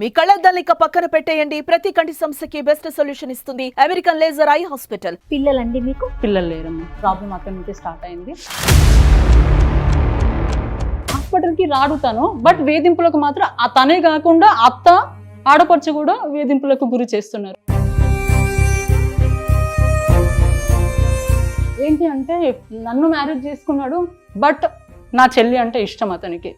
మీ కళ్ళద్దాల్ని ఇక పక్కన పెట్టేయండి. ప్రతి కంటి సమస్యకి బెస్ట్ సొల్యూషన్ ఇస్తుంది అమెరికన్ లేజర్ ఐ హాస్పిటల్ పిల్లలండి మీకు? పిల్లలు లేరమ్మా. ప్రాబ్లం అక్కడి నుంచి స్టార్ట్ అయింది. హాస్పిటల్కి రాడు తను బట్ వేధింపులకు మాత్రం ఆ తనే కాకుండా అత్త ఆడపడుచు కూడా వేధింపులకు గురి చేస్తున్నారు. ఏంటి అంటే నన్ను మ్యారేజ్ చేసుకున్నాడు బట్ నా చెల్లి అంటే ఇష్టం అతనికి.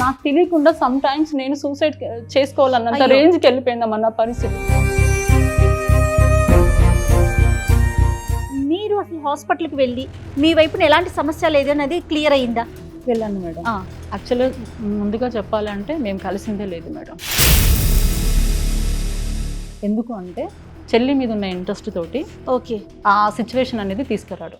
నాకు తెలియకుండా సమ్ టైమ్స్ నేను సూసైడ్ చేసుకోవాలన్నంత. రేంజ్కి వెళ్ళిపోయిందమ్మా నా పరిస్థితి. మీరు అసలు హాస్పిటల్కి వెళ్ళి మీ వైపున ఎలాంటి సమస్య లేదన్నది క్లియర్ అయిందా? వెళ్ళాను మేడం. యాక్చువల్గా ముందుగా చెప్పాలంటే మేము కలిసిందే లేదు మేడం. ఎందుకు అంటే చెల్లి మీద ఉన్న ఇంట్రెస్ట్ తోటి ఓకే. ఆ సిచ్యువేషన్ అనేది తీసుకురాడు.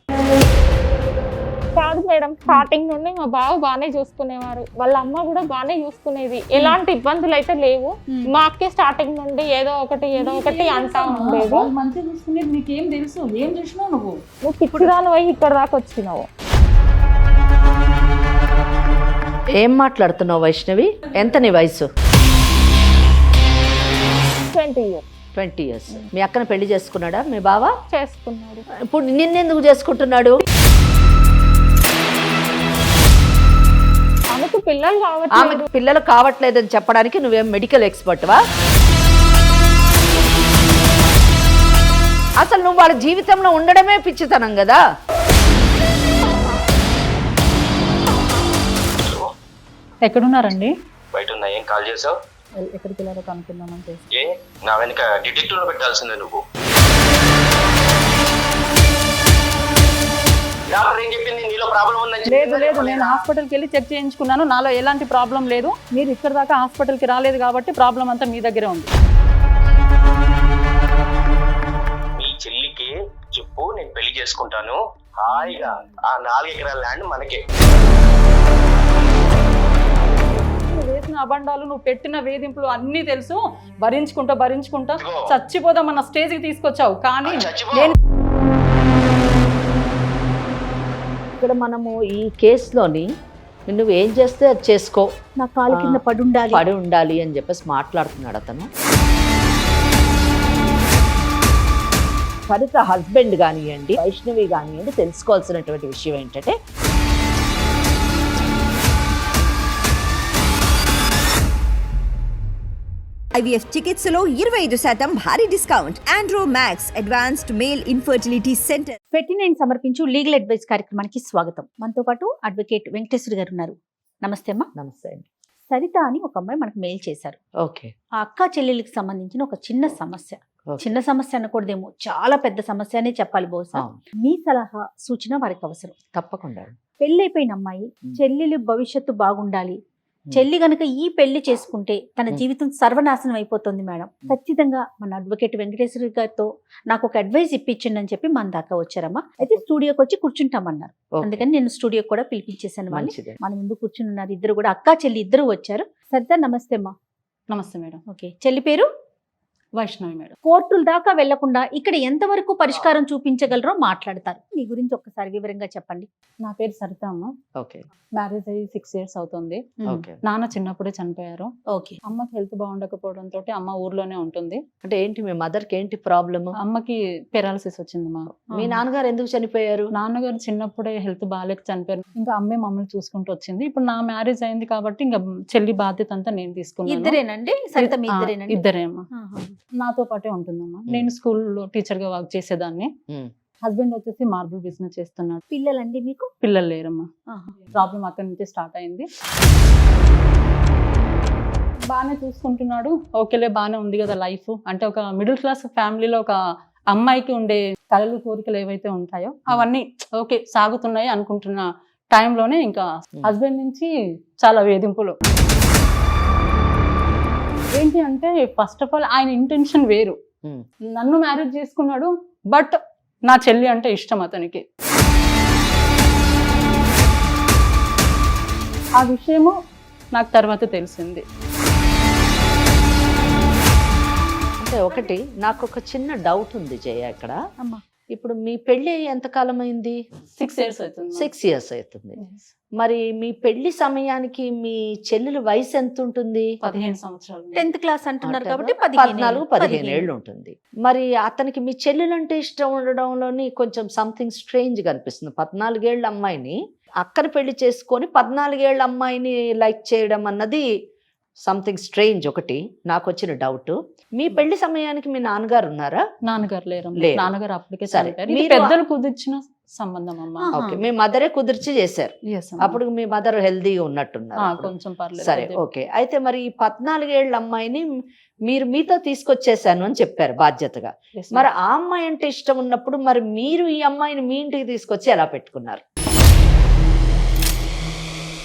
కాదు మేడం. స్టార్టింగ్ నుండి మా బావ బాగానే చూసుకునేవారు. వాళ్ళ అమ్మ కూడా బాగానే చూసుకునేది. ఎలాంటి ఇబ్బందులు అయితే లేవు. మా అక్కే స్టార్టింగ్ నుండి ఏదో ఒకటి ఏదో ఒకటి అంటా ఉండేది. మంచిగా చూసుకునేది నీకేం తెలుసు? ఏం చేసినావు నువ్వు? నువ్వు పిచ్చిదాని పోయి ఇక్కడ దాకా వచ్చినావు. ఏం మాట్లాడుతున్నావు వైష్ణవి? ఎంత నీ వయసు? ట్వంటీ ఇయర్స్ ట్వంటీ ఇయర్స్ మీ అక్కను పెళ్ళి చేసుకున్నాడా? మీ బావ? చేసుకున్నాడు. ఇప్పుడు నిన్నెందుకు చేసుకుంటున్నాడు? ఆమెకు పిల్లలు ఆమెకు పిల్లలు కావట్లేదని చెప్పడానికి నువ్వేం మెడికల్ ఎక్స్పర్ట్వా అసలు నువ్వు వాళ్ళ జీవితంలో ఉండడమే పిచ్చితనం కదా? ఎక్కడున్నారండి? బయట ఉన్నా ఏం కాల్ చేసావు? ఎక్కడికి వెళ్ళారో కనుక్కుందామని చేసి ఏ నా వెనక డిటెక్టివ్లో పెట్టాల్సిందే నువ్వు. డాక్టర్ ఏం చెప్పింది? నీలో ప్రాబ్లం ఉందని లేదు? లేదు నేను హాస్పిటల్కి వెళ్ళి చెక్ చేయించుకున్నాను. నాలో ఎలాంటి ప్రాబ్లం లేదు. మీరు ఇక్కడ దాకా హాస్పిటల్కి రాలేదు కాబట్టి ప్రాబ్లం అంతా మీ దగ్గరే ఉంది. మీ చెల్లికి చెప్పు నేను పెళ్ళి చేసుకుంటాను. హాయిగా. ఆ నాలుగు ఎకరాల ల్యాండ్ మనకే. నువ్వు వేసిన అబండాలు నువ్వు పెట్టిన వేధింపులు అన్నీ తెలుసు. భరించుకుంటా భరించుకుంటా ఇదిగో. చచ్చిపోదామన్న స్టేజ్కి తీసుకొచ్చావు. కానీ. నేను ఇక్కడ మనము ఈ కేసులోని నువ్వు ఏం చేస్తే అది చేసుకో నా కాలు కింద. పడి ఉండాలి పడి ఉండాలి అని చెప్పేసి మాట్లాడుతున్నాడు అతను సరిత హస్బెండ్ కానివ్వండి వైష్ణవి కానివ్వండి తెలుసుకోవాల్సినటువంటి విషయం ఏంటంటే ఐవీఎఫ్ చికిత్సలో ఇరవై ఐదు శాతం భారీ discount. Andro Max advanced male infertility centre పెట్టి నేను సమర్పించు లీగల్ అడ్వైస్ కార్యక్రమానికి స్వాగతం. మనతో పాటు అడ్వకేట్ వెంకటేశ్వర గారు ఉన్నారు. నమస్తే అమ్మా. నమస్తే అండి. సరిత అని ఒక అమ్మాయి మనకు మెయిల్ చేశారు. ఓకే. ఆ అక్క చెల్లెలకి సంబంధించిన ఒక చిన్న సమస్య. చిన్న సమస్య అనకూడదేమో. చాలా పెద్ద సమస్య అనే చెప్పాలి బహుశా. మీ సలహా సూచన వారికి అవసరం. తప్పకుండా పెళ్ళైపోయిన అమ్మాయి చెల్లెలి భవిష్యత్తు బాగుండాలి. చెల్లి గనక ఈ పెళ్ళి చేసుకుంటే తన. జీవితం సర్వనాశనం అయిపోతుంది మేడం. ఖచ్చితంగా మన అడ్వకేట్ వెంకటేశ్వర గారితో నాకు ఒక అడ్వైస్ ఇప్పించండి అని చెప్పి మన దాకా వచ్చారమ్మా. అయితే స్టూడియోకి వచ్చి కూర్చుంటామన్నారు. అందుకని నేను స్టూడియోకి కూడా పిలిపించేశాను వాళ్ళని. మంచిదే. మన ముందు కూర్చుని ఉన్నారు ఇద్దరు కూడా. అక్క చెల్లి ఇద్దరు వచ్చారు. సరిత నమస్తే అమ్మా. నమస్తే మేడం. ఓకే. చెల్లి పేరు? వైష్ణవి మేడం. కోర్టుల దాకా వెళ్ళకుండా ఇక్కడ ఎంతవరకు పరిష్కారం చూపించగలరో మాట్లాడతారు. మీ గురించి ఒక్కసారి వివరంగా చెప్పండి. నా పేరు సరిత అమ్మ. ఓకే. మ్యారేజ్ అయ్యి సిక్స్ ఇయర్స్ అవుతుంది. ఓకే. నాన్న చిన్నప్పుడే చనిపోయారు. ఓకే. అమ్మకి హెల్త్ బాగుండకపోవడంతో అమ్మ ఊర్లోనే ఉంటుంది. అంటే ఏంటి మీ మదర్కి ఏంటి ప్రాబ్లమ్? అమ్మకి పెరాలసిస్ వచ్చిందమ్మా మీ. నాన్నగారు ఎందుకు చనిపోయారు? నాన్నగారు చిన్నప్పుడే హెల్త్ బాగాలేక చనిపోయారు. ఇంకా అమ్మే మమ్మల్ని చూసుకుంటూ వచ్చింది. ఇప్పుడు నా మ్యారేజ్ అయింది కాబట్టి ఇంకా చెల్లి బాధ్యత అంతా నేను తీసుకున్నాను. ఇద్దరేనండి? సరిత మీ ఆ, ఇద్దరేనండి? ఇద్దరే అమ్మా ఆహా. నాతో పాటే ఉంటుందమ్మా. నేను స్కూల్లో టీచర్గా వర్క్ చేసేదాన్ని. హస్బెండ్ వచ్చేసి మార్బుల్ బిజినెస్ చేస్తున్నాడు. పిల్లలండి మీకు? పిల్లలు లేరమ్మా. ప్రాబ్లం అక్కడి నుంచి స్టార్ట్ అయింది. బాగానే చూసుకుంటున్నాడు. ఓకేలే బాగానే ఉంది కదా లైఫ్. అంటే ఒక మిడిల్ క్లాస్ ఫ్యామిలీలో ఒక అమ్మాయికి ఉండే కళలు కోరికలు ఏవైతే ఉంటాయో అవన్నీ ఓకే సాగుతున్నాయి అనుకుంటున్న టైంలోనే ఇంకా హస్బెండ్ నుంచి చాలా వేధింపులు. ఏంటి అంటే ఫస్ట్ ఆఫ్ ఆల్ ఆయన ఇంటెన్షన్ వేరు. నన్ను మ్యారేజ్ చేసుకున్నాడు బట్ నా చెల్లి అంటే ఇష్టం అతనికి. ఆ విషయము నాకు తర్వాత తెలిసింది. అంటే ఒకటి నాకు ఒక చిన్న డౌట్ ఉంది జయ ఇక్కడ. అమ్మా. ఇప్పుడు మీ పెళ్ళి ఎంతకాలం అయింది సిక్స్ ఇయర్స్ అవుతుంది. సిక్స్ ఇయర్స్ అవుతుంది. మరి మీ పెళ్ళి సమయానికి మీ చెల్లెలు వయసు ఎంత ఉంటుంది పదిహేను సంవత్సరాలు. టెన్త్ క్లాస్ అంటున్నారు కాబట్టి పద్నాలుగు పదిహేను ఏళ్ళు ఉంటుంది. మరి అతనికి మీ చెల్లెలు అంటే ఇష్టం ఉండడంలోని కొంచెం సంథింగ్ స్ట్రేంజ్ కనిపిస్తుంది పద్నాలుగేళ్ళ అమ్మాయిని అక్కని పెళ్ళి చేసుకొని పద్నాలుగేళ్ళ అమ్మాయిని లైక్ చేయడం అన్నది సంథింగ్ స్ట్రేంజ్ ఒకటి నాకు వచ్చిన డౌట్ మీ పెళ్ళి సమయానికి మీ నాన్నగారు ఉన్నారా నాన్నగారు లేరు. నాన్నగారు అప్పటికే సరే. పెద్దలు కుదిర్చిన సంబంధం అమ్మ. ఓకే మీ మదరే కుదిర్చి చేశారు. అప్పుడు మీ మదర్ హెల్దీగా ఉన్నట్టున్నారు. కొంచెం పర్లేదు సరే. ఓకే అయితే మరి ఈ పద్నాలుగేళ్ళ అమ్మాయిని మీరు మీతో తీసుకొచ్చేసాను అని చెప్పారు బాధ్యతగా. మరి ఆ అమ్మాయి అంటే ఇష్టం ఉన్నప్పుడు మరి మీరు ఈ అమ్మాయిని మీ ఇంటికి తీసుకొచ్చి ఎలా పెట్టుకున్నారు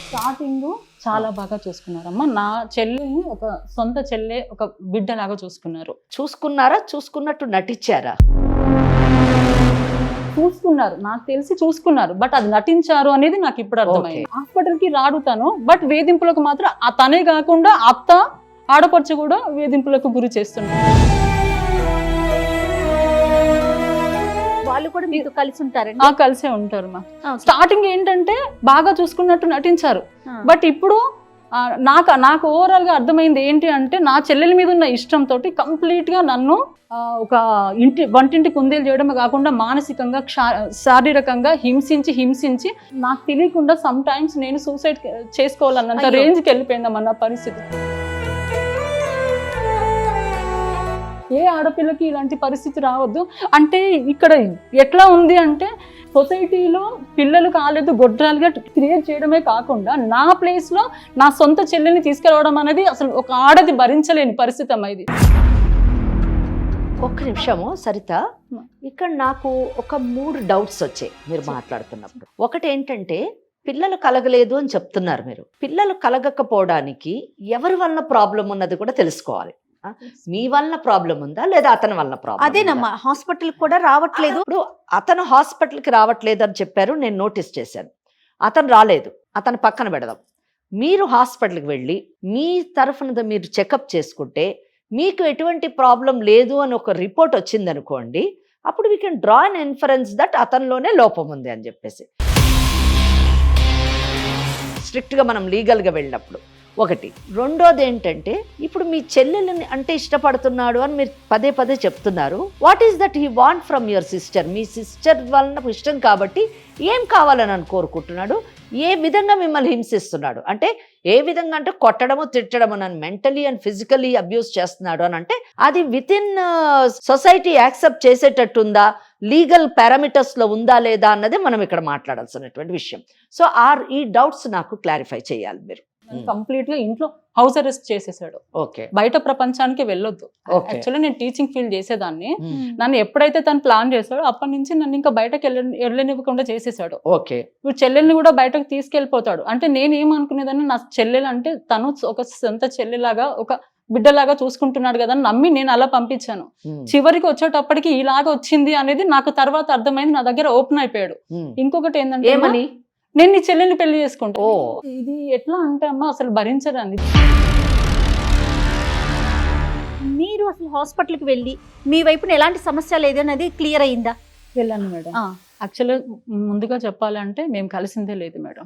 స్టార్టింగ్ చాలా బాగా చూసుకున్నారమ్మా. నా చెల్లిని ఒక సొంత చెల్లె ఒక బిడ్డలాగా చూసుకున్నారు. చూసుకున్నారా? చూసుకున్నట్టు నటించారా? చూసుకున్నారు. నాకు తెలిసి చూసుకున్నారు. బట్ అది నటించారు అనేది నాకు ఇప్పుడు అర్థమైంది. హాస్పిటల్కి రాడుతాను బట్ వేధింపులకు మాత్రం ఆ తనే కాకుండా అత్త ఆడపడుచు కూడా వేధింపులకు గురి చేస్తున్నారు. వాళ్ళు కూడా మీతో కలిసి ఉంటారండి ఆ కలిసే ఉంటారు మా. స్టార్టింగ్ ఏంటంటే బాగా చూసుకున్నట్టు నటించారు. బట్ ఇప్పుడు నాకు నాకు ఓవరాల్గా అర్థమైంది ఏంటి అంటే నా చెల్లెల మీద ఉన్న ఇష్టంతో కంప్లీట్గా నన్ను ఒక ఇంటి వంటింటి కుందేలు చేయడమే కాకుండా మానసికంగా శారీరకంగా హింసించి హింసించి నాకు తెలియకుండా సమ్ టైమ్స్ నేను సూసైడ్ చేసుకోవాలన్నంత. రేంజ్కి వెళ్ళిపోయిందమ్మా నా పరిస్థితి ఏ ఆడపిల్లకి ఇలాంటి పరిస్థితి రావద్దు. అంటే ఇక్కడ ఎట్లా ఉంది అంటే సొసైటీలో పిల్లలు కాలేదు గొడ్రాలుగా క్రియేట్ చేయడమే కాకుండా నా ప్లేస్లో నా సొంత చెల్లెని తీసుకురావడం అనేది అసలు ఒక ఆడది భరించలేని పరిస్థితి అమ్మా ఇది. ఒక్క నిమిషము సరిత. ఇక్కడ నాకు ఒక మూడు డౌట్స్ వచ్చాయి మీరు మాట్లాడుతున్నప్పుడు. ఒకటి ఏంటంటే పిల్లలు కలగలేదు అని చెప్తున్నారు మీరు. పిల్లలు కలగకపోవడానికి ఎవరి వల్ల ప్రాబ్లం ఉన్నది కూడా తెలుసుకోవాలి? మీ వల్ల ప్రాబ్లం ఉందా? లేదా అతని వల్ల ప్రాబ్లం అదేనమ్మా హాస్పిటల్ కూడా రావట్లేదు. ఇప్పుడు అతను హాస్పిటల్కి రావట్లేదు అని చెప్పారు నేను నోటీస్ చేశాను. అతను రాలేదు అతను పక్కన పెడదాం. మీరు హాస్పిటల్కి వెళ్ళి మీ తరఫున మీరు చెకప్ చేసుకుంటే మీకు ఎటువంటి ప్రాబ్లం లేదు అని ఒక రిపోర్ట్ వచ్చింది అనుకోండి అప్పుడు we can draw an inference that అతనిలోనే లోపం ఉంది అని చెప్పేసి. స్ట్రిక్ట్గా మనం లీగల్గా వెళ్ళినప్పుడు. ఒకటి. రెండోది ఏంటంటే ఇప్పుడు మీ చెల్లెలని అంటే ఇష్టపడుతున్నాడు అని మీరు పదే పదే చెప్తున్నారు. What is that he want from your sister me sister వలన ఇష్టం కాబట్టి ఏం కావాలని అని కోరుకుంటున్నాడు? ఏ విధంగా మిమ్మల్ని హింసిస్తున్నాడు? అంటే ఏ విధంగా అంటే కొట్టడము తిట్టడము నన్ను మెంటలీ అండ్ ఫిజికలీ అబ్యూస్ చేస్తున్నాడు అని అంటే అది విత్ ఇన్ సొసైటీ యాక్సెప్ట్ చేసేటట్టుందా? లీగల్ పారామీటర్స్లో ఉందా లేదా అన్నది మనం ఇక్కడ మాట్లాడాల్సినటువంటి విషయం. సో ఆర్ ఈ డౌట్స్ నాకు క్లారిఫై చేయాలి మీరు. కంప్లీట్గా ఇంట్లో హౌస్ అరెస్ట్ చేసేసాడు. ఓకే. బయట ప్రపంచానికి వెళ్ళొద్దు. ఓకే. యాక్చువల్లీ నేను టీచింగ్ ఫీల్డ్ చేసేదాన్ని. నన్ను ఎప్పుడైతే తను ప్లాన్ చేశాడో అప్పటి నుంచి నన్ను ఇంకా బయటకు వెళ్ళ వెళ్ళనివ్వకుండా చేసేసాడు. ఓకే. ఇప్పుడు చెల్లెల్ని కూడా బయటకు తీసుకెళ్ళిపోతాడు. అంటే నేను ఏమనుకునేదాన్ని? నా చెల్లెలు అంటే తను ఒక సొంత చెల్లెలాగా ఒక బిడ్డలాగా చూసుకుంటున్నాడు కదా అని నమ్మి నేను అలా పంపించాను. చివరికి వచ్చేటప్పటికి ఇలాగ వచ్చింది అనేది నాకు తర్వాత అర్థమైంది. నా దగ్గర ఓపెన్ అయిపోయాడు. ఇంకొకటి ఏంటంటే నేను నీ చెల్లెల్ని పెళ్ళి చేసుకుంటా. ఓ. ఇది ఎట్లా అంటే అమ్మా అసలు భరించడానికి మీరు అసలు హాస్పిటల్కి వెళ్ళి మీ వైపున ఎలాంటి సమస్య లేదన్నది క్లియర్ అయిందా? వెళ్ళాను మేడం. ఆ. యాక్చువల్గా ముందుగా చెప్పాలంటే మేము కలిసిందే లేదు మేడం.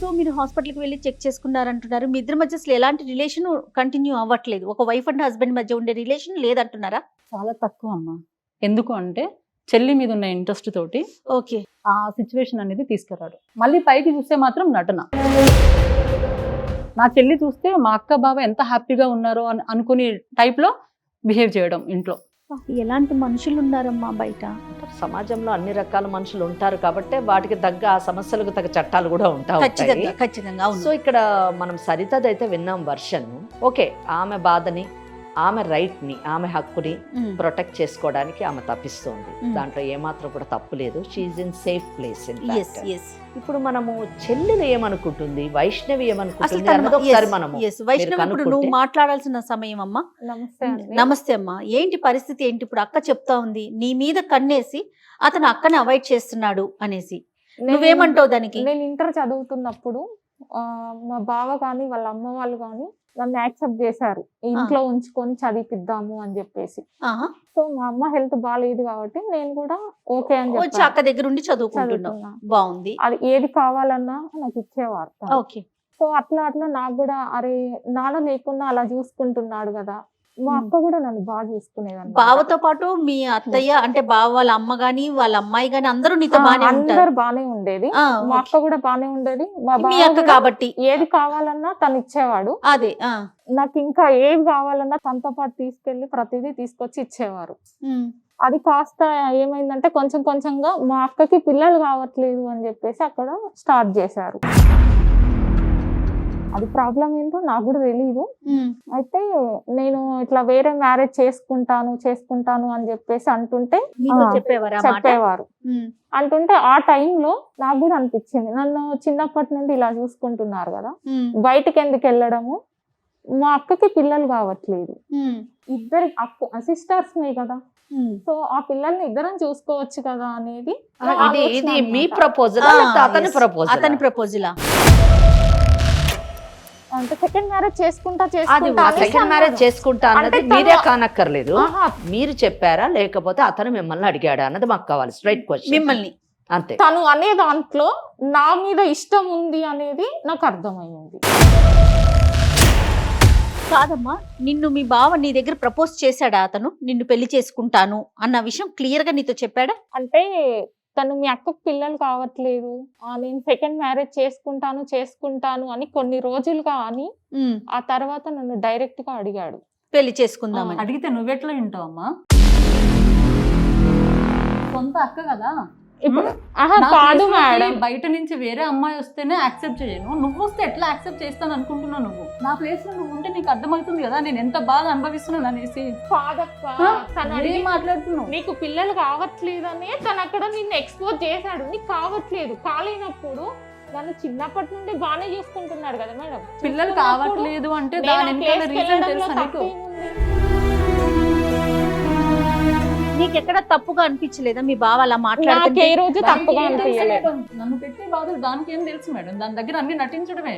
సో మీరు హాస్పిటల్కి వెళ్ళి చెక్ చేసుకున్నారంటున్నారు. మీ ఇద్దరి మధ్య అసలు ఎలాంటి రిలేషన్ కంటిన్యూ అవ్వట్లేదు. ఒక వైఫ్ అండ్ హస్బెండ్ మధ్య ఉండే రిలేషన్ లేదంటున్నారా? చాలా తక్కువ అమ్మా. ఎందుకు అంటే చెల్లి మీద ఉన్న ఇంట్రెస్ట్ తోటి ఓకే. ఆ సిచ్యువేషన్ అనేది తీసుకురాడు. మళ్ళీ పైకి చూస్తే మాత్రం నటన. నా చెల్లి చూస్తే మా అక్క బావ ఎంత హ్యాపీగా ఉన్నారో అని అనుకునే type లో బిహేవ్ చేయడం ఇంట్లో. ఎలాంటి మనుషులు ఉన్నారమ్మా బయట? సమాజంలో అన్ని రకాల మనుషులు ఉంటారు కాబట్టి వాటికి తగ్గ ఆ సమస్యలకు తగ్గ చట్టాలు కూడా ఉంటా ఉంటాయి. ఖచ్చితంగా సో ఇక్కడ మనం సరితదైతే విన్నాం వర్షన్. ఓకే ఆమె బాధని ఆమె రైట్ని ఆమె హక్కుని. ప్రొటెక్ట్ చేసుకోవడానికి ఆమె తప్పిస్తోంది. దాంట్లో ఏమాత్రం కూడా తప్పు లేదు. She in safe place yes yes ఇప్పుడు మనము చెల్లెలు ఏమనుకుంటుంది? వైష్ణవి అసలు ఏమనుకుంటుంది మనము. వైష్ణవి ఇప్పుడు నువ్వు మాట్లాడాల్సిన సమయం అమ్మా. నమస్తే అమ్మా. ఏంటి పరిస్థితి? ఏంటి ఇప్పుడు అక్క చెప్తా ఉంది. నీ మీద కన్నేసి అతను అక్కని అవాయిడ్ చేస్తున్నాడు అనేసి. నువ్వేమంటావు దానికి? నేను ఇంటర్ చదువుతున్నప్పుడు ఆ, మా బావ కానీ వాళ్ళ అమ్మ వాళ్ళు కానీ నన్ను యాక్సెప్ట్ చేశారు. ఇంట్లో ఉంచుకొని చదివిపిద్దాము అని చెప్పేసి. సో మా అమ్మ హెల్త్ బాగాలేదు కాబట్టి నేను కూడా ఓకే అని చెప్పాను. అక్క దగ్గర ఉండి బాగుంది. అది ఏది కావాలన్నా నాకు ఇచ్చేవారు. ఓకే. సో అట్లా అట్లా నాకు కూడా అరే నాన్న లేకున్నా అలా చూసుకుంటున్నాడు కదా. మా. అక్క కూడా నన్ను బాగా చూసుకునేది బావతో పాటు మీ అత్తయ్య అంటే బావ వాళ్ళ అమ్మ గాని వాళ్ళ అమ్మాయి గాని అందరూ నీతో బానే అందరు బానే ఉండేది. మా. అక్క కూడా బానే ఉండేది. మా అక్క కాబట్టి. ఏది కావాలన్నా తను ఇచ్చేవాడు. అదే నాకు ఇంకా ఏది కావాలన్నా తనతో పాటు తీసుకెళ్ళి ప్రతిదీ తీసుకొచ్చి ఇచ్చేవారు. అది కాస్త ఏమైందంటే కొంచెం కొంచెంగా మా అక్కకి పిల్లలు కావట్లేదు అని చెప్పేసి అక్కడ స్టార్ట్ చేశారు. అది ప్రాబ్లం ఏంటో నాకు కూడా తెలియదు. అయితే నేను ఇట్లా వేరే మ్యారేజ్ చేసుకుంటాను చేసుకుంటాను అని చెప్పేసి అంటుంటే చెప్పేవారా. అంటుంటే ఆ టైంలో నాకు కూడా అనిపించింది నన్ను చిన్నప్పటి నుండి ఇలా చూసుకుంటున్నారు కదా. బయటకు ఎందుకు వెళ్ళడము మా అక్కకి పిల్లలు కావట్లేదు. ఇద్దరు అక్క సిస్టర్స్ కదా. సో ఆ పిల్లల్ని ఇద్దరం చూసుకోవచ్చు కదా అనేది ఇది మీ. ప్రపోజల్ అతని. ప్రపోజల్ అతని ప్రపోజలా అంటే సెకండ్ మ్యారేజ్ చేసుకుంటా అది చేసుకుంటా సెకండ్ మ్యారేజ్. చేసుకుంటా అన్నది మీరే కానక్కర్లేదు. ఆహా, మీరు చెప్పారా? లేకపోతే అతను మిమ్మల్ని అడిగాడా అన్నది మాకు కావాలి. స్ట్రైట్ క్వశ్చన్ మిమ్మల్ని. అంతే. తను అనే దాంట్లో నా మీద ఇష్టం ఉంది అనేది నాకు అర్థమైంది. కాదమ్మా నిన్ను మీ బావ నీ దగ్గర ప్రపోజ్ చేశాడా అతను? నిన్ను పెళ్ళి చేసుకుంటాను అన్న విషయం క్లియర్గా నీతో చెప్పాడా? అంటే తను మీ అక్కకు పిల్లలు కావట్లేదు. ఆ, నేను సెకండ్ మ్యారేజ్ చేసుకుంటాను చేసుకుంటాను అని కొన్ని రోజులుగా అని. ఆ తర్వాత నన్ను డైరెక్ట్గా అడిగాడు. పెళ్ళి చేసుకుందామని అడిగితే నువ్వెట్లా వింటావు అమ్మా సొంత అక్క కదా? ఇప్పుడు. ఆహా కాదు మేడం. బయట నుంచి వేరే అమ్మాయి వస్తేనే యాక్సెప్ట్ చేయను. నువ్వు వస్తే ఎట్లా యాక్సెప్ట్ చేస్తాను అనుకుంటున్నావు నువ్వు? నా ప్లేస్లో నువ్వు ఉంటే నీకు అర్థమవుతుంది కదా నేను ఎంత బాధ అనుభవిస్తున్నాను అనేసి. ఏం మాట్లాడుతున్నావు? నీకు పిల్లలు కావట్లేదనే తను అక్కడ నిన్ను ఎక్స్పోజ్ చేశాడు. నీకు కావట్లేదు. కాలేనప్పుడు నన్ను చిన్నప్పటి నుండి బాగానే చూసుకుంటున్నాడు కదా మేడం. పిల్లలు కావట్లేదు అంటే దాని రీజన్ తెలుసా నీకు? నీకెక్కడ తప్పుగా అనిపించలేదా? మీ బావ అలా నాకు మాట్లాడుతుంటే ఏ రోజు తప్పుగా అనిపించలేదు? నన్ను పెట్టే బాధలు దానికి ఏం తెలుసు మేడం? దాని దగ్గర అన్ని నటించడమే.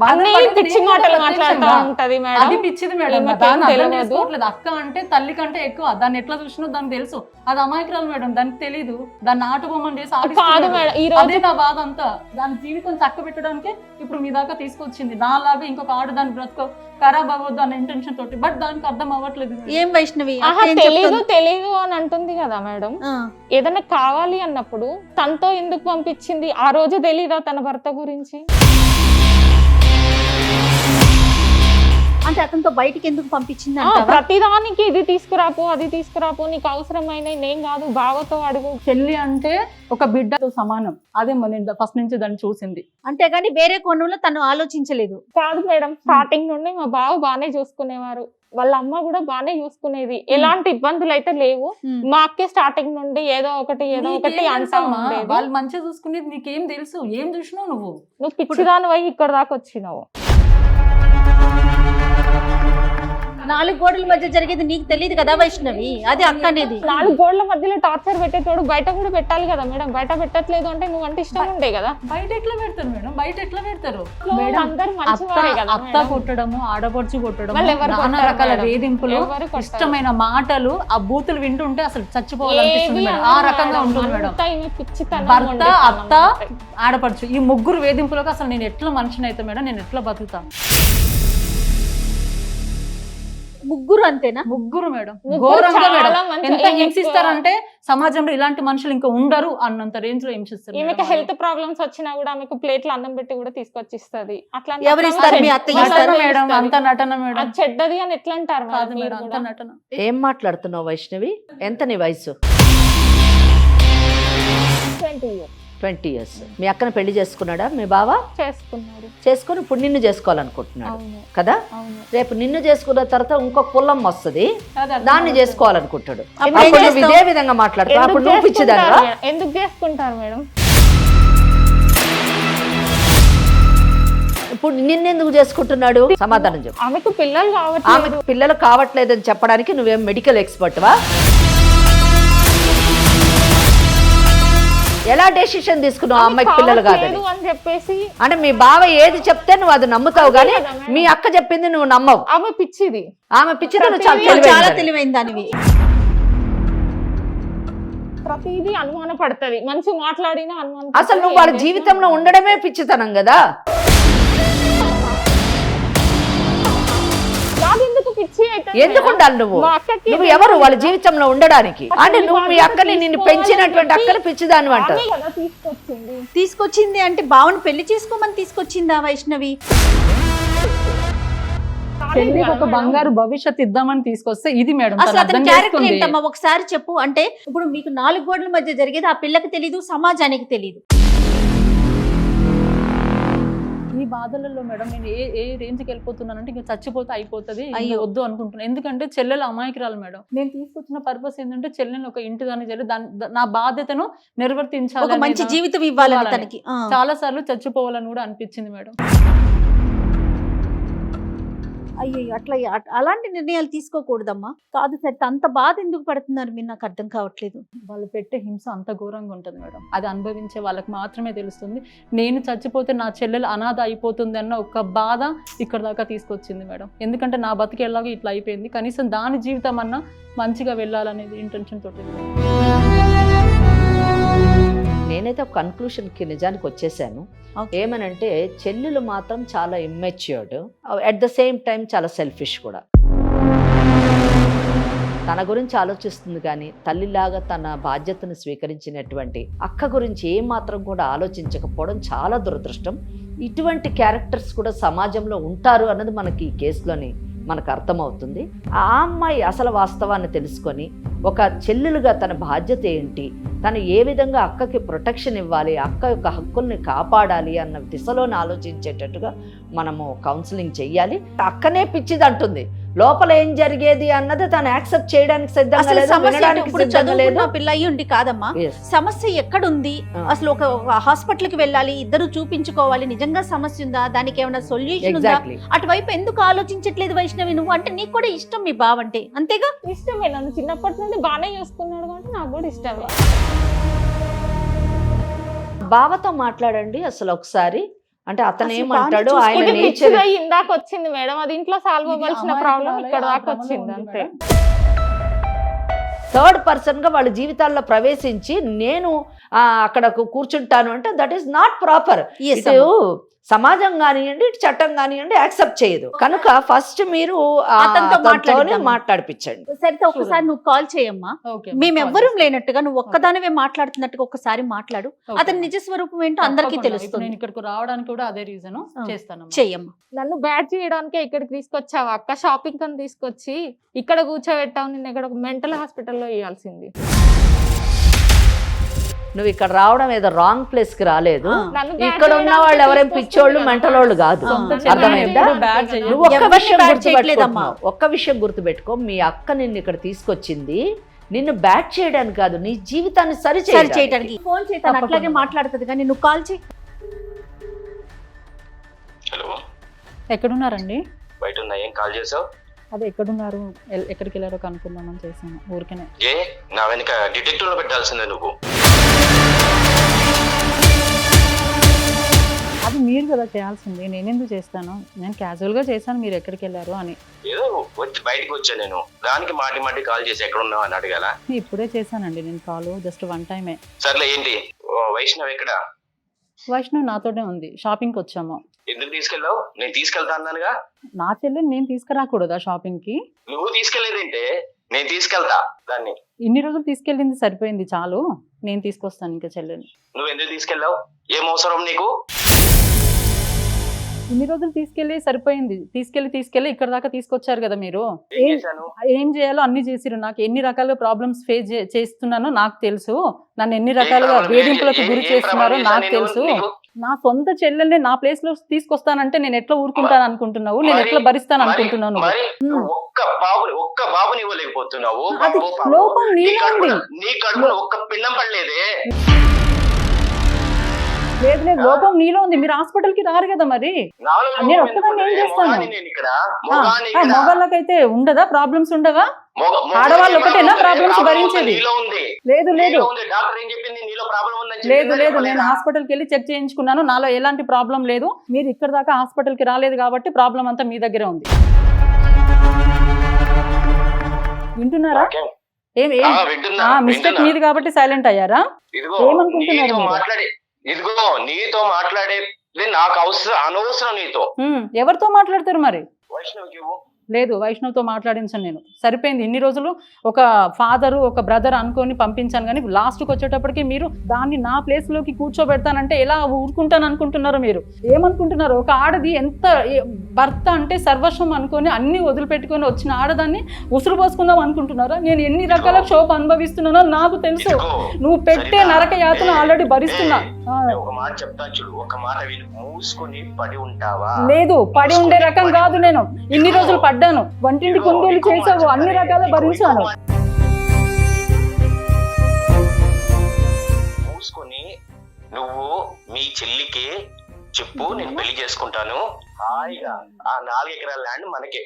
అన్నీ బాధపడేది పిచ్చి నేను మాటలు ప్రత్యక్షంగా. మాట్లాడుతూ ఉంటది అది మేడం పిచ్చిది మేడం. ఈమెకేం దాన్ని అర్థం తెలియదు. చేసుకోవట్లేదు. అక్క అంటే తల్లి కంటే ఎక్కువ. దాన్ని ఎట్లా చూసినో దానికి తెలుసు. అది అమాయకురాలు మేడం. దానికి తెలీదు. దాన్ని ఆట బొమ్మని చేసి కాదు ఆడిస్తున్నాడు. మేడం. ఈ అదే రోజు నా బాధ అంతా. దాని జీవితం చక్క పెట్టడానికే ఇప్పుడు మీ దాకా తీసుకొచ్చింది. నా లాగా ఇంకొక ఆడు దాని బ్రతుకు. ఖరాబ్ అవ్వద్దు అన్న ఇంటెన్షన్ తోటి. బట్ దానికి అర్థం అవ్వట్లేదు. ఏం వైష్ణవి? తెలీదు? తెలీదు అని అంటుంది కదా మేడం. ఏదైనా కావాలి అన్నప్పుడు తనతో ఎందుకు పంపించింది? ఆ రోజు తెలీదా తన భర్త గురించి? అంటే అతనితో బయటికి ఎందుకు పంపించింది? ప్రతిదానికి ఇది తీసుకురాపో అది తీసుకురాపో నీకు అవసరమైన నేను కాదు బావతో అడుగు. చెల్లి అంటే ఒక బిడ్డతో సమానం. అదే నేను ఫస్ట్ నుంచి దాన్ని చూసింది. అంతేగాని వేరే కోణంలో తను ఆలోచించలేదు. కాదు మేడం స్టార్టింగ్ నుండి మా బావ బాగానే చూసుకునేవారు. వాళ్ళ అమ్మ కూడా బాగానే చూసుకునేది. ఎలాంటి ఇబ్బందులు అయితే లేవు. మా అక్కే స్టార్టింగ్ నుండి ఏదో ఒకటి ఏదో ఒకటి అంటా? ఉండేది. వాళ్ళు మంచిగా చూసుకునేది నీకేం తెలుసు? ఏం చూసినావు నువ్వు? నువ్వు పిచ్చిదాని పోయి ఇక్కడ దాకా వచ్చినావు. నాలుగు గోడల మధ్య జరిగేది నీకు తెలియదు కదా వైష్ణవి అది అక్క అనేది నాలుగు గోడల మధ్యలో టార్చర్ పెట్టేటోడు బయట కూడా పెట్టాలి కదా మేడం బయట పెట్టట్లేదు అంటే నువ్వు అంటే ఇష్టం ఉండే కదా బయట ఎట్లా పెడతారు మేడం బయట ఎట్లా పెడతారు లో మేడం, అందరూ అత్త. కొట్టడము ఆడపడుచు ఎవరు నానా రకాల. వేధింపులు. ఇష్టమైన మాటలు ఆ బూతులు వింటుంటే అసలు చచ్చిపోవాలనిపిస్తుంది ఆ రకంగా. ఉంటుంది మేడం భర్త అత్త అంతే. ఆడపడుచు ఈ ముగ్గురు వేధింపులకు అసలు నేను ఎట్లా మనిషిని అయితే మేడం నేను ఎట్లా బతుకుతాను ముగ్గురు అంతేనా? ముగ్గురు మేడం. ఘోరంగా మేడం. ఎంత హింసిస్తారంటే సమాజంలో ఇలాంటి మనుషులు ఇంకా ఉండరు అన్నంత రేంజ్లో హింసిస్తారు ఈమెకి హెల్త్ ప్రాబ్లమ్స్ వచ్చినా కూడా ఆమెకు ప్లేట్లు అన్నం పెట్టి కూడా తీసుకొచ్చి ఇస్తుంది అట్లా మేడం అంత నటన మేడం. చెడ్డది అని ఎట్లా అంటారు అంత? నటన. ఏం మాట్లాడుతున్నావు వైష్ణవి? ఎంత నీ వయసు 20 years ట్వంటీ ఇయర్స్. మీ అక్కను పెళ్ళి చేసుకున్నాడా? మీ బావ? చేసుకున్నారు చేసుకుని ఇప్పుడు నిన్ను చేసుకోవాలనుకుంటున్నాడు. కదా? రేపు నిన్ను చేసుకున్న తర్వాత ఇంకొక పుల్లమ్మ వస్తుంది. దాన్ని. చేసుకోవాలనుకుంటాడు? ఇదే విధంగా మాట్లాడతావు? ఎందుకు అప్పుడు నువ్వు? ఎందుకు చేసుకుంటారు మేడం? ఇప్పుడు నిన్నెందుకు చేసుకుంటున్నాడు? సమాధానం చెప్పు. ఆమెకు పిల్లలు కావట్లేదు. పిల్లలు కావట్లేదని చెప్పడానికి నువ్వేం మెడికల్ ఎక్స్పర్ట్వా? ఎలా డెసిషన్ తీసుకున్నావు అమ్మాయికి పిల్లలు కావట్లేదు అని చెప్పేసి అంటే మీ బావ ఏది చెప్తే నువ్వు అది నమ్ముతావు కానీ కదా మేడం. మీ అక్క చెప్పింది నువ్వు నమ్మవు. ఆమె పిచ్చిది. ఆమె పిచ్చిది నువ్వు చాలా తెలివైన దానివి. ప్రతిదీ అనుమాన పడుతుంది మంచి మాట్లాడినా అనుమానం అసలు నువ్వు వాళ్ళ జీవితంలో ఉండడమే పిచ్చితనం కదా? పిచ్చి ఎందుకు ఉండాలి నువ్వు? నువ్వు ఎవరు? వాళ్ళ జీవితంలో ఉండడానికి. అంటే నువ్వు మీ అక్కని నిన్ను పెంచినటువంటి అక్కని పిచ్చిదాని కదా తీసుకొచ్చింది. తీసుకొచ్చింది అంటే బావని పెళ్ళి చేసుకోమని తీసుకొచ్చిందా వైష్ణవి? పెళ్ళికి ఒక బంగారు భవిష్యత్ ఇద్దామని తీసుకొస్తే ఇది మేడం. అసలు అతని క్యారెక్టర్. ఏంటమ్మా? ఒకసారి చెప్పు. అంటే ఇప్పుడు మీకు నాలుగు గోడల మధ్య జరిగేది ఆ పిల్లకి తెలీదు సమాజానికి తెలీదు. ఈ బాధలలో మేడం నేను ఏ ఏ రేంజ్కి వెళ్ళిపోతున్నానంటే ఇంకా చచ్చిపోతే అయిపోతుంది. వద్దు అనుకుంటున్నాను ఎందుకంటే చెల్లెలు అమాయకురాలు మేడం నేను తీసుకొచ్చిన పర్పస్ ఏంటంటే చెల్లెని ఒక ఇంటి దాన్ని చెల్లి నా బాధ్యతను నిర్వర్తించాలి మంచి జీవితం. తనకి ఆ. చాలా సార్లు చచ్చిపోవాలని కూడా అనిపించింది మేడం అయ్యో అట్లా అలాంటి నిర్ణయాలు తీసుకోకూడదమ్మా. కాదు సార్ అంత బాధ ఎందుకు పడుతున్నారు మీరు? నాకు అర్థం కావట్లేదు. వాళ్ళు పెట్టే హింస అంత ఘోరంగా ఉంటుంది మేడం. అది అనుభవించే వాళ్ళకి మాత్రమే తెలుస్తుంది. నేను చచ్చిపోతే నా చెల్లెలు అనాథ అయిపోతుంది అన్న ఒక బాధ ఇక్కడ దాకా తీసుకొచ్చింది మేడం. ఎందుకంటే నా బతికి ఎలాగో ఇట్లా అయిపోయింది. కనీసం దాని జీవితం అన్నా మంచిగా వెళ్ళాలనేది ఇంటెన్షన్ తోటి. నేనైతే ఒక కన్క్లూషన్కి నిజానికి వచ్చేసాను. ఏమనంటే చెల్లెలు మాత్రం చాలా immatured at the same time చాలా సెల్ఫిష్ కూడా. తన గురించి ఆలోచిస్తుంది కానీ తల్లిలాగా తన బాధ్యతను స్వీకరించినటువంటి అక్క గురించి ఏ మాత్రం కూడా ఆలోచించకపోవడం చాలా దురదృష్టం. ఇటువంటి క్యారెక్టర్స్ కూడా సమాజంలో ఉంటారు అన్నది మనకి ఈ కేసులోని మనకు అర్థమవుతుంది. ఆ అమ్మాయి అసలు వాస్తవాన్ని తెలుసుకొని ఒక చెల్లెలుగా తన బాధ్యత ఏంటి? తను ఏ విధంగా అక్కకి ప్రొటెక్షన్ ఇవ్వాలి? అక్క యొక్క హక్కుల్ని కాపాడాలి అన్న దిశలోని ఆలోచించేటట్టుగా మనము కౌన్సిలింగ్ చెయ్యాలి. అక్కనే పిచ్చిది అంటుంది లోపల ఏం జరిగేది అన్నది తను యాక్సెప్ట్ చేయడానికి సిద్ధంగా అసలు లేదు సమస్య వినడానికి ఇప్పుడు సిద్ధంగా లేదు. చదువుకున్న పిల్ల అయ్యి ఉండి కాదమ్మా? Yes. సమస్య ఎక్కడుంది. అసలు ఒక హాస్పిటల్కి వెళ్ళాలి ఇద్దరు చూపించుకోవాలి నిజంగా సమస్య ఉందా? దానికి ఏమైనా సొల్యూషన్ ఉందా? ఎగ్జాక్ట్లీ అటువైపు ఎందుకు ఆలోచించట్లేదు వైష్ణవి నువ్వు? అంటే నీకు కూడా ఇష్టం మీ బావంటే అంతేగా? ఇష్టమే. నన్ను చిన్నప్పటి నుండి బాగానే చూసుకున్నాడు కాబట్టి నాకు కూడా ఇష్టమే. బావతో మాట్లాడండి అసలు ఒకసారి. అంటే అతను ఏమంటాడు ఆయన నేచర్ ఇందాక వచ్చింది మేడం. అది ఇంట్లో సాల్వ్ అవ్వాల్సిన ప్రాబ్లం ఇక్కడ దాకా వచ్చింది అంతే. థర్డ్ పర్సన్గా వాళ్ళ జీవితాల్లో ప్రవేశించి నేను అక్కడ కూర్చుంటాను అంటే దట్ ఈస్ నాట్ ప్రాపర్ ఇటు సమాజం కానివ్వండి ఇటు చట్టం కానివ్వండి యాక్సెప్ట్ చేయదు. కనుక ఫస్ట్ మీరు అతనితో. మాట్లాడిపించండి. సరితే ఒకసారి నువ్వు కాల్ చేయమ్మా. మేమెవ్వరం లేనట్టుగా నువ్వు ఒక్కదానివే మాట్లాడుతున్నట్టుగా ఒకసారి మాట్లాడు. అతని నిజ స్వరూపం ఏంటో అందరికీ తెలుస్తుంది. నేను ఇక్కడికి రావడానికి కూడా అదే రీజన్. చేస్తాను చెయ్యమ్మా. నన్ను బ్యాట్ చేయడానికే ఇక్కడికి తీసుకొచ్చావు. అక్క షాపింగ్ అని తీసుకొచ్చి ఇక్కడ కూర్చోబెట్టావు. నిన్న ఇక్కడ ఒక మెంటల్ హాస్పిటల్లో వేయాల్సింది. నువ్వు ఇక్కడ రావడం ఏదో రాంగ్ ప్లేస్కి రాలేదు. ఇక్కడ ఉన్న వాళ్ళు ఎవరేం తీసుకొస్తుంది పిచ్చోళ్ళు. మెంటలోళ్ళు కాదు. అర్థమైందా? నువ్వు ఒక్క ఎవరిని విషయం. గుర్తుపెట్టుకో. ఒక్క విషయం గుర్తుపెట్టుకో. మీ అక్క నిన్ను ఇక్కడ తీసుకొచ్చింది. నిన్ను బ్యాట్ చేయడానికి కాదు నీ జీవితాన్ని సరి చేయడానికి. ఫోన్ చేస్తాను. అట్లాగే మాట్లాడుతుంది కానీ నువ్వు కాల్ చేయి. హలో ఎక్కడున్నారండి? బయట ఉన్నా. ఏం కాల్ చేసావు? అదే ఎక్కడున్నారు? ఎక్కడికి వెళ్ళారో కనుక్కుందామని చేశాను. ఊరికనే. ఏ? నా వెనక డిటెక్టివ్లో పెట్టాల్సిందే నువ్వు. అది మీరు కదా చేయాల్సింది. నేనెందుకు చేస్తాను? నేను క్యాజువల్గా చేశాను మీరు ఎక్కడికి వెళ్ళారు అని. ఏదో వచ్చి బయటకు వచ్చా నేను. దానికి మాటి మాటి కాల్ చేసి ఎక్కడ ఉన్నావు అని అడగాల? ఇప్పుడే చేశానండి. నేను కాల్ జస్ట్ వన్ టైమే. సర్లే ఏంటి? వైష్ణవ్ ఎక్కడ? వైష్ణవ్ నాతోనే ఉంది. షాపింగ్కి వచ్చాము. ఎందుకు తీసుకెళ్ళావు? నేను తీసుకెళ్తా అన్నానుగా. నా చెల్లెని నేను తీసుకురాకూడదా షాపింగ్కి నువ్వు తీసుకెళ్ళేదేంటే నేను తీసుకెళ్తా దాన్ని. ఇన్ని రోజులు తీసుకెళ్ళింది సరిపోయింది చాలు. నేను తీసుకొస్తాను ఇంకా చెల్లెని. నువ్వు ఎందుకు తీసుకెళ్ళావు? ఏం అవసరం నీకు? ఇన్ని రోజులు తీసుకెళ్ళి సరిపోయింది. తీసుకెళ్ళి తీసుకెళ్ళి ఇక్కడ దాకా తీసుకొచ్చారు కదా మీరు. ఏం ఏం- చేశాను? ఏం చేయాలో అన్ని చేసిరు నాకు ఎన్ని రకాల ప్రాబ్లమ్స్ ఫేస్ చేస్తున్నానో నాకు తెలుసు. నన్ను ఎన్ని రకాలుగా? వేధింపులకు గురి చేస్తున్నారో నాకు తెలుసు? నా సొంత చెల్లెల్ని నా ప్లేస్లో తీసుకొస్తానంటే నేను ఎట్లా ఊరుకుంటాను అనుకుంటున్నావు? నేను ఎట్లా భరిస్తాను హ్మ్. ఒక్క బాబుని ఒక్క బాబుని ఇవ్వలేకపోతున్నావు. లోపం నీ కడుపులో ఒక్క పిండం పడలేదే? లేదు లేదు లోపం నీలో ఉంది. మీరు హాస్పిటల్కి రారు కదా మరి. నేను ఒక్కదాన్ని ఏం? చేస్తాను? మగవాళ్ళకైతే ఉండదా? ప్రాబ్లమ్స్ ఉండవా? ఆడవాళ్ళు ఒకటేనా? నీలో ఉంది, problems ప్రాబ్లం భరించేది? లేదు లేదు. లేదు లేదు. నేను? హాస్పిటల్కి వెళ్ళి చెక్ చేయించుకున్నాను. నాలో ఎలాంటి ప్రాబ్లం లేదు. మీరు ఇక్కడ దాకా హాస్పిటల్కి రాలేదు కాబట్టి ప్రాబ్లం అంతా మీ దగ్గరే ఉంది. వింటున్నారా. ఏం ఏం? మిస్టేక్. మీది కాబట్టి సైలెంట్ అయ్యారా? ఏమనుకుంటున్నారు ఇదిగో నీతో మాట్లాడేది నాకు అవసరం అనవసరం నీతో హ్మ్, ఎవరితో మాట్లాడతారు మరి వైష్ణవికి ఇవ్వు. లేదు వైష్ణవ్తో మాట్లాడించాను నేను. సరిపోయింది. ఇన్ని రోజులు ఒక ఫాదరు ఒక బ్రదర్ అనుకొని పంపించాను కానీ లాస్ట్కి వచ్చేటప్పటికి మీరు దాన్ని నా ప్లేస్లోకి కూర్చోబెడతానంటే ఎలా ఊరుకుంటాను అనుకుంటున్నారు మీరు? ఏమనుకుంటున్నారు? ఒక ఆడది ఎంత భర్త అంటే సర్వస్వం అనుకొని అన్ని వదిలిపెట్టుకొని వచ్చిన ఆడదాన్ని ఉసురు పోసుకుందాం అనుకుంటున్నారా? నేను ఎన్ని రకాల క్షోభ అనుభవిస్తున్నానో నాకు తెలుసు. నువ్వు పెట్టే? నరక యాతన ఆల్రెడీ భరిస్తున్నా. ఏయ్, ఆ, నేను ఒక మాట చెప్తాను చూడు. ఒక మాట విను. మూసుకొని పడి ఉంటావా? లేదు పడి ఉండే రకం కాదు నేను. ఇన్ని రోజులు పడ్డాను. వంటింటి కుందేలు మాట చేసావు అన్ని. రకాల భరించాను. మూసుకొని నువ్వు మీ చెల్లికి చెప్పు నేను పెళ్ళి చేసుకుంటాను. హాయిగా ఆ నాలుగు ఎకరాల ల్యాండ్ మనకే.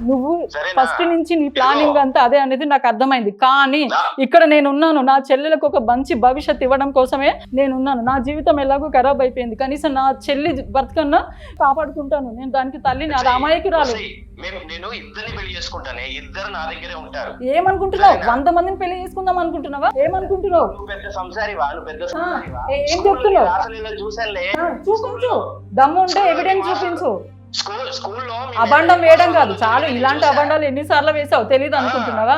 నువ్వు? ఫస్ట్ నుంచి నీ ప్లానింగ్ అంతా అదే అనేది నాకు అర్థమైంది. కానీ ఇక్కడ నేను ఉన్నాను నా చెల్లెలకు ఒక మంచి భవిష్యత్తు ఇవ్వడం కోసమే నేను ఉన్నాను నా జీవితం ఎలాగో ఖరాబ్ అయిపోయింది. కనీసం నా చెల్లి బ్రతకన్నా కాపాడుకుంటాను. నేను దానికి తల్లిని అది అమాయకి రాలేదు ఒసేయ్, మేము నేను ఇద్దరిని పెళ్ళి చేసుకుంటానే. ఇద్దరు నా దగ్గరే ఉంటారు. ఏమనుకుంటున్నావు? వంద మందిని పెళ్ళి చేసుకుందాం అనుకుంటున్నావా? ఏమనుకుంటున్నావు? పెద్ద సంసారివా నువ్వు పెద్ద సంసారివా ఏ- ఏం స్కూల్లో చెప్తున్నావు? నీ రాసలీల చూసానులే ఆ, చూపించు. దమ్ము ఉంటే ఎవిడెన్స్ చూపించు. స్కూల్ స్కూల్లో మీ అబండం వేయడం కాదు. చాలు ఇలాంటి అబండాలు ఎన్నిసార్లు వేసావు? తెలియదు అనుకుంటున్నావా?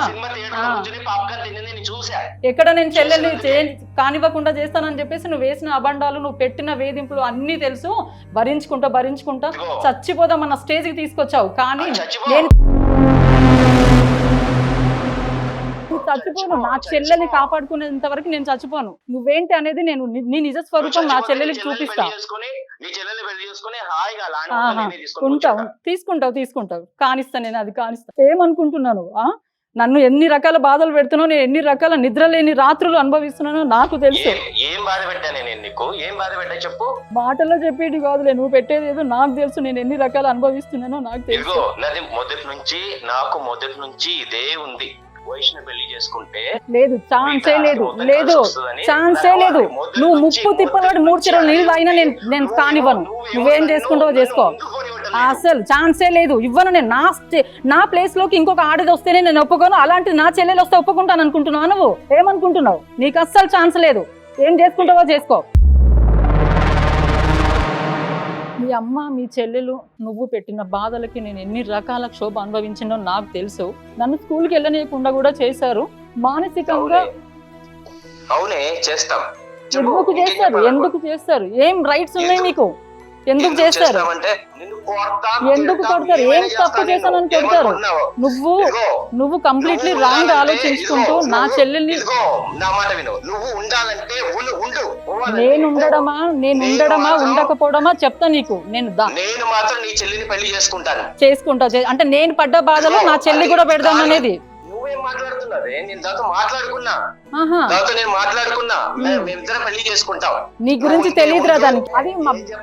ఎక్కడ నేను చెల్లెల్ని చే- కానివ్వకుండా చేస్తానని చెప్పేసి నువ్వు వేసిన అబండాలు నువ్వు పెట్టిన వేధింపులు అన్నీ తెలుసు. భరించుకుంటా భరించుకుంటా ఇదిగో. చచ్చిపోదామన్న స్టేజ్కి తీసుకొచ్చావు. కానీ. నేను చచ్చిపోను. నా చెల్లెల్ని. కాపాడుకునేంత వరకు నేను చచ్చిపోను. నువ్వేంటి అనేది నేను ని- నిజ స్వరూపం నా చెల్లెలికి చూపిస్తా. ఉంటావు. తీసుకుంటావు తీసుకుంటావు. కానిస్తా నేను అది కానిస్తా. ఏమనుకుంటున్నాను? ఆ? నన్ను ఎన్ని రకాల బాధలు పెడుతున్నావు నేను ఎన్ని రకాల నిద్ర లేని రాత్రులు అనుభవిస్తున్నానో నాకు తెలుసు. ఏం ఏం బాధ పెట్టాను నేను నీకు? ఏం బాధ పెట్టా చెప్పు. మాటల్లో చెప్పేది కాదులే నువ్వు పెట్టేది ఏదో నాకు తెలుసు. నేను ఎన్ని రకాలు అనుభవిస్తున్నానో నాకు తెలుసు. మొదటి నుంచి నాకు మొదటి నుంచి ఇదే ఉంది. పెళ్ళి చేసుకుంటే లేదు ఛాన్సే లేదు. లేదు ఛాన్సే లేదు. నువ్వు ముప్పు తిప్పలాడి మూడు చెరువులు నీళ్ళు తాగినా నేను నేను నువ్వు- కానివ్వను. నువ్వు చేసుకుంటావో చేసుకో. అసలు ఛాన్సే లేదు. ఇవ్వను నేను. నా నా ప్లేస్లోకి ఇంకొక ఆడది వస్తేనే నేను ఒప్పుకోను. అలాంటి నా చెల్లెలు వస్తే ఒప్పుకుంటాను అనుకుంటున్నావు నువ్వు? ఏమనుకుంటున్నావు? నీకు అస్సలు ఛాన్స్ లేదు. ఏం చేసుకుంటావో చేసుకో. అమ్మ మీ చెల్లెలు నువ్వు పెట్టిన బాధలకి నేను ఎన్ని రకాల క్షోభ అనుభవించినో నాకు తెలుసు. నన్ను స్కూల్కి వెళ్ళనీయకుండా కూడా చేశారు. మానసికంగా అవునే. చేస్తాం. ఎందుకు చేస్తారు? ఎందుకు చేస్తారు? ఏం రైట్స్ ఉన్నాయి మీకు? ఎందుకు చేస్తారు? ఎందుకు కొడతారు? ఏం తప్పు చేశానని నేను. కొడతారు? నువ్వు నువ్వు కంప్లీట్లీ రాంగ్ ఆలోచించుకుంటూ నా చెల్లెల్ని నేను. ఉండడమా? నేను ఉండడమా? ఉండకపోవడమా? చెప్తా నీకు. నేను నేను మాత్రం నీ చెల్లిని పెళ్ళి చేసుకుంటాను. చేసుకుంటా. అంటే నేను పడ్డ బాధలో నా చెల్లి కూడా పెడదాం అనేది. నువ్వేం మాట్లాడుతున్నదే నేను దాంతో మాట్లాడుకున్నా. దాంతో నేను మాట్లాడుకున్నా. మేమిద్దరం పెళ్ళి చేసుకుంటాం. నీ గురించి తెలియదురా. దానికి. అది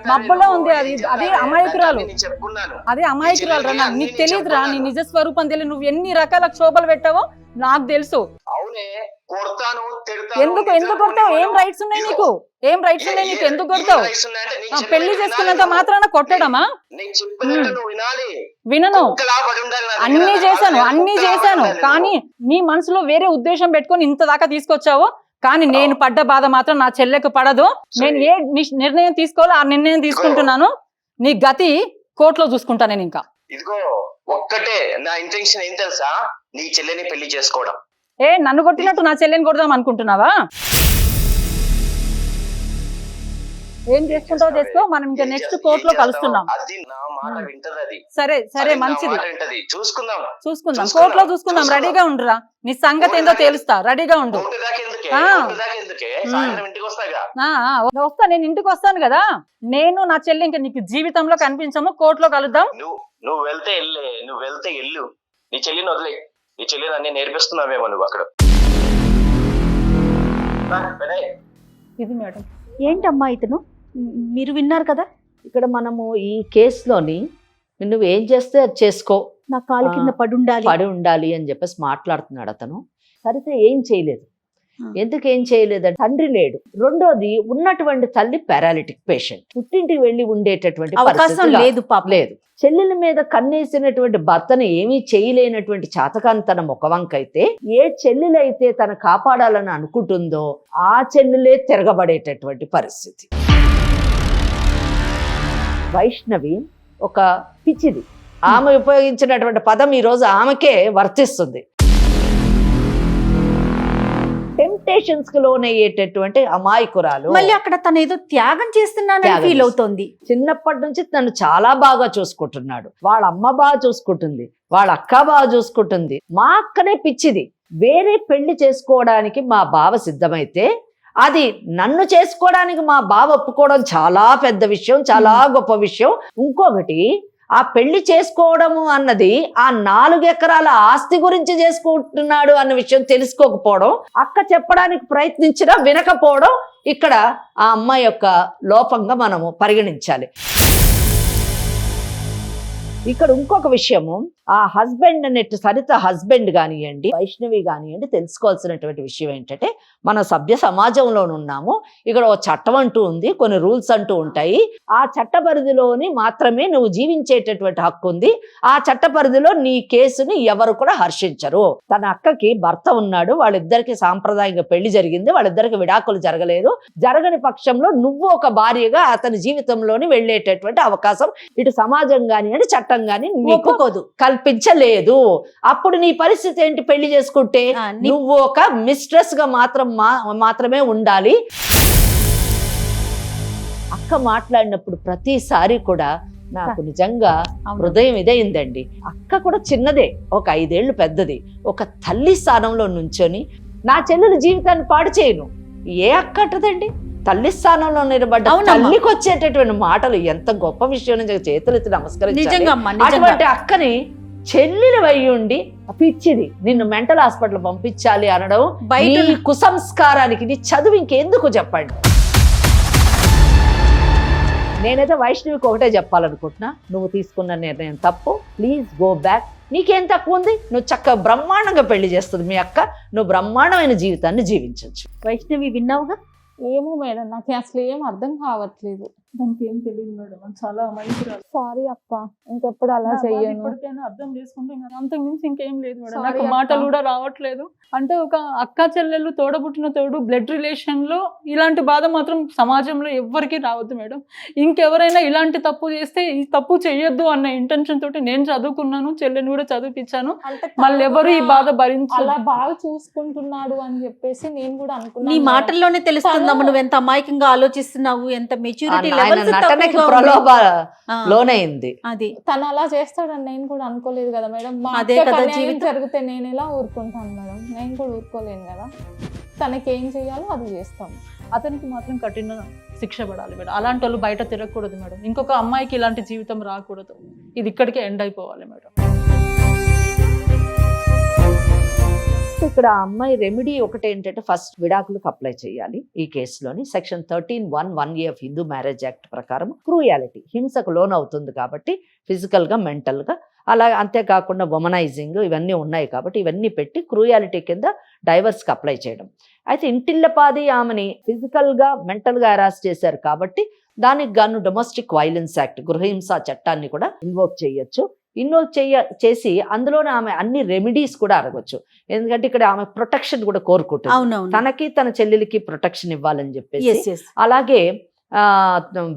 మబ్బులో? ఉంది అది. అది? అమాయకురాలు. నేను చెప్పుకున్నాను. అదే అమాయకురాలు రా నీకు అన్నీ తెలియదురా నీ. నిజ స్వరూపం తెలియదు నువ్వు ఎన్ని రకాల క్షోభలు పెట్టావో నాకు తెలుసు. అవునే. కొడతాను తిడతాను ఎందుకు? ఎందుకు కొడతావు? ఏం రైట్స్ ఉన్నాయి నీకు? ఏం రైట్స్ ఉన్నాయి నీకు? ఎందుకు కొడతావు? పెళ్ళి చేసుకున్నంత. మాత్రాన కొట్టడమా? వినను. అన్నీ చేశాను అన్నీ చేశాను. కానీ నీ మనసులో వేరే ఉద్దేశం పెట్టుకొని ఇంత దాకా తీసుకొచ్చావు? కానీ నేను పడ్డ బాధ మాత్రం నా చెల్లెకు పడదు. నేను ఏ నిర్ణయం తీసుకోవాలో ఆ నిర్ణయం తీసుకుంటున్నాను. నీ గతి కోర్టులో చూసుకుంటా నేను ఇంకా. ఇదిగో ఒక్కటే నా ఇంటెన్షన్ ఏం తెలుసా? నీ చెల్లెని పెళ్ళి చేసుకోవడం. ఏ నన్ను కొట్టినట్టు నా చెల్లెని కొడదాం అనుకుంటున్నావా? ఏం చేసుకుంటావో చేసుకో మనం ఇంకా నెక్స్ట్ ఏం చేస్తావో? కలుస్తున్నాం. సరే సరే మంచిది. చూసుకుందాం. చూసుకుందాం. చూసుకుందాం, కోర్టులో చూసుకుందాం. రెడీగా ఉండురా. నీ సంగతి ఏందో తేలుస్తా. రెడీగా ఉండు. కోర్టు. కోర్టు వస్తా. నేను ఇంటికి వస్తాను కదా. నేను నా చెల్లి ఇంకా నీకు జీవితంలో కనిపించము. కోర్టులో కలుద్దాం. నువ్వు వెళ్తే వెళ్ళే నువ్వు వెళ్తే ఎల్లు నీ చెల్లిని వదిలే. నీ చెల్లిని అన్ని నేర్పిస్తున్నావేమో నువ్వు అక్కడ. ఇది మేడం. ఏంటమ్మా ఇతను? మీరు విన్నారు కదా? ఇక్కడ మనము ఈ కేసులోని నువ్వు ఏం చేస్తే అది చేసుకో. నా కాలు కింద ఆ, పడుండాలి. పడి ఉండాలి అని చెప్పేసి మాట్లాడుతున్నాడు అతను. సరితే ఏం చేయలేదు. ఎందుకు ఏం చేయలేదు తండ్రి లేడు. రెండోది ఉన్నటువంటి తల్లి పారాలిటిక్ పేషెంట్ పుట్టింటికి వెళ్ళి ఉండేటటువంటి అవకాశం లేదు పాప. లేదు. చెల్లెల మీద కన్నేసినటువంటి భర్తను ఏమీ చేయలేనటువంటి చాతకాంతన ముఖవంకైతే ఏ చెల్లెలైతే తన కాపాడాలని అనుకుంటుందో ఆ చెల్లెలే తిరగబడేటటువంటి పరిస్థితి. వైష్ణవి ఒక పిచ్చిది ఆమె ఉపయోగించినటువంటి పదం ఈ రోజు ఆమెకే వర్తిస్తుంది. టెంప్టేషన్స్కి లోనయ్యేటటువంటి అమాయకురాలు. మళ్ళీ అక్కడ తను ఏదో త్యాగం చేస్తున్నానని త్యాగం ఫీల్. అవుతోంది. చిన్నప్పటి నుంచి తను చాలా బాగా చూసుకుంటున్నాడు. వాళ్ళ అమ్మ బాగా చూసుకుంటుంది. వాళ్ళ అక్క బాగా చూసుకుంటుంది. మా అక్కనే పిచ్చిది. వేరే పెళ్ళి చేసుకోవడానికి మా బావ సిద్ధమైతే అది నన్ను చేసుకోవడానికి మా బావ ఒప్పుకోవడం చాలా పెద్ద విషయం చాలా గొప్ప విషయం. ఇంకొకటి ఆ పెళ్ళి చేసుకోవడము అన్నది ఆ నాలుగు ఎకరాల ఆస్తి గురించి చేసుకుంటున్నాడు అన్న విషయం తెలుసుకోకపోవడం అక్క చెప్పడానికి ప్రయత్నించినా వినకపోవడం ఇక్కడ ఆ అమ్మాయి యొక్క లోపంగా మనము పరిగణించాలి. ఇక్కడ ఇంకొక విషయము ఆ హస్బెండ్ అనేటి సరిత హస్బెండ్ కానివ్వండి వైష్ణవి కానివ్వండి తెలుసుకోవాల్సినటువంటి విషయం ఏంటంటే మన సభ్య సమాజంలోనున్నాము ఇక్కడ ఒక చట్టం అంటూ ఉంది కొన్ని రూల్స్ అంటూ ఉంటాయి. ఆ చట్ట పరిధిలోని మాత్రమే నువ్వు జీవించేటటువంటి హక్కు ఉంది. ఆ చట్ట పరిధిలో నీ కేసుని ఎవరు కూడా హర్షించరు. తన అక్కకి భర్త ఉన్నాడు వాళ్ళిద్దరికి సాంప్రదాయంగా పెళ్ళి జరిగింది వాళ్ళిద్దరికి విడాకులు జరగలేదు. జరగని పక్షంలో నువ్వు ఒక భార్యగా అతని జీవితంలోని వెళ్ళేటటువంటి అవకాశం ఇటు సమాజం కానివ్వండి చట్ట కానీ నీకు ఒప్పుకోదు. కల్పించలేదు. అప్పుడు నీ పరిస్థితి ఏంటి పెళ్ళి చేసుకుంటే? నువ్వు ఒక మిస్ట్రెస్గా మాత్రం మాత్రమే ఉండాలి. అక్క మాట్లాడినప్పుడు ప్రతిసారి కూడా నాకు నిజంగా. హృదయం ఇదైందండి. అక్క కూడా చిన్నదే ఒక ఐదేళ్ళు పెద్దది. ఒక తల్లి స్థానంలో నుంచొని నా చెల్లెల జీవితాన్ని పాడు చేయను. ఏ అక్క అంటదండి? తల్లి స్థానంలో నిలబడ్డ. తల్లికి వచ్చేటటువంటి మాటలు ఎంత గొప్ప విషయం చేతులెత్తి నమస్కరించాలి. నిజంగా అమ్మా నిజంగా. అటువంటి అక్కని చెల్లెలు ఉండి పిచ్చిది నిన్ను మెంటల్ హాస్పిటల్ పంపించాలి అనడం బయట కుసంస్కారానికి నీ చదువు ఇంకెందుకు చెప్పండి? నేనైతే వైష్ణవికి ఒకటే చెప్పాలనుకుంటున్నా. నువ్వు తీసుకున్న నిర్ణయం తప్పు. ప్లీజ్ గో బ్యాక్ నీకేం తక్కువ ఉంది? నువ్వు చక్కగా బ్రహ్మాండంగా పెళ్ళి చేస్తుంది మీ అక్క. నువ్వు బ్రహ్మాండమైన జీవితాన్ని జీవించవచ్చు వైష్ణవి విన్నావుగా? ఏమో మేడం నాకు అసలు ఏం అర్థం కావట్లేదు. దానికి ఏం తెలియదు మేడం. అది చాలా మంచిరాలు సారీ అక్క ఇంకెప్పుడు అలా చెయ్యను. ఇప్పటికైనా అర్థం చేసుకుంటే అంతకు మించి ఇంకేం లేదు మేడం. నాకు. మాటలు కూడా రావట్లేదు. అంటే ఒక అక్క చెల్లెలు తోడబుట్టిన తోడు బ్లడ్ రిలేషన్లో ఇలాంటి బాధ మాత్రం సమాజంలో ఎవ్వరికీ రావద్దు మేడం. ఇంకెవరైనా ఇలాంటి తప్పు చేస్తే ఈ తప్పు చెయ్యొద్దు అన్న ఇంటెన్షన్ తోటి నేను చదువుకున్నాను చెల్లెని కూడా చదివిపించాను మళ్ళీ ఎవరు ఈ బాధ భరించు. అలా బాగా చూసుకుంటున్నాడు అని చెప్పేసి నేను కూడా అనుకున్నాను నీ. మాటల్లోనే తెలుస్తుందమ్మ నువ్వు ఎంత అమాయకంగా ఆలోచిస్తున్నావు ఎంత మెచ్యూరిటీ ఆయన నటనకి ప్రలోభ లోనైంది. అది. తను అలా చేస్తాడని నేను కూడా అనుకోలేదు కదా మేడం. మా అదే కదా జీవితం. జరిగితే నేను ఎలా ఊరుకుంటాను మేడం? నేను కూడా ఊరుకోలేను కదా. తనకి ఏం చేయాలో అది చేస్తాం. అతనికి మాత్రం కఠిన శిక్ష పడాలి మేడం. అలాంటి వాళ్ళు బయట తిరగకూడదు మేడం. ఇంకొక అమ్మాయికి ఇలాంటి జీవితం రాకూడదు. ఇది ఇక్కడికే ఎండ్ అయిపోవాలి మేడం. ఇక్కడ అమ్మాయి రెమెడీ ఒకటి ఏంటంటే ఫస్ట్ విడాకులకు అప్లై చేయాలి ఈ కేసులోని. Section thirteen one one A of Hindu marriage act ప్రకారం క్రూయాలిటీ హింసకు లోన్ అవుతుంది కాబట్టి ఫిజికల్గా మెంటల్గా అలా అంతేకాకుండా వమనైజింగ్ ఇవన్నీ ఉన్నాయి కాబట్టి ఇవన్నీ పెట్టి క్రూయాలిటీ కింద డైవర్స్కి అప్లై చేయడం. అయితే ఇంటిల్లపాది ఆమెని ఫిజికల్గా మెంటల్గా అరెస్ట్ చేశారు కాబట్టి దానికి గాను డొమెస్టిక్ వైలెన్స్ యాక్ట్ గృహహింస చట్టాన్ని కూడా ఇన్వోక్ చేయొచ్చు. ఇన్వోక్ చేయ చేసి అందులోనే ఆమె అన్ని రెమెడీస్ కూడా అడగొచ్చు. ఎందుకంటే ఇక్కడ ఆమె ప్రొటెక్షన్ కూడా కోరుకుంటుంది. తనకి తన చెల్లెలికి ప్రొటెక్షన్ ఇవ్వాలని చెప్పేసి అలాగే ఆ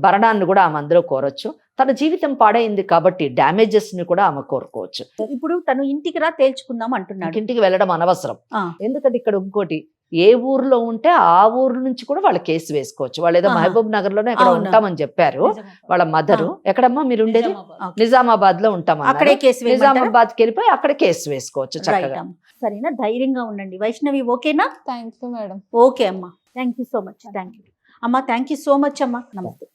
భరణాన్ని కూడా ఆమె అందులో కోరొచ్చు. తన జీవితం పాడైంది కాబట్టి డ్యామేజెస్ని కూడా ఆమె కోరుకోవచ్చు. ఇప్పుడు తను ఇంటికి రా తేల్చుకుందాం అంటున్నాడు. ఇంటికి వెళ్ళడం అనవసరం. ఎందుకంటే ఇక్కడ ఇంకోటి ఏ ఊర్లో ఉంటే ఆ ఊరు నుంచి కూడా వాళ్ళు కేసు వేసుకోవచ్చు. వాళ్ళు ఏదో. మహబూబ్ నగర్లోనే ఎక్కడ. ఉంటామని చెప్పారు. వాళ్ళ మదరు. ఎక్కడమ్మా మీరు ఉండేది? నిజామాబాద్. నిజామాబాద్లో ఉంటాం అక్కడే కేసు వేయమంటారా? నిజామాబాద్కి వెళ్ళిపోయి అక్కడ కేసు వేసుకోవచ్చు చక్కగా. అమ్మ. సరేనా? ధైర్యంగా ఉండండి. వైష్ణవి ఓకేనా? Thank you madam. ఓకే అమ్మా. Thank you so much. Thank you. అమ్మా థ్యాంక్ యూ సో మచ్ అమ్మా. నమస్తే.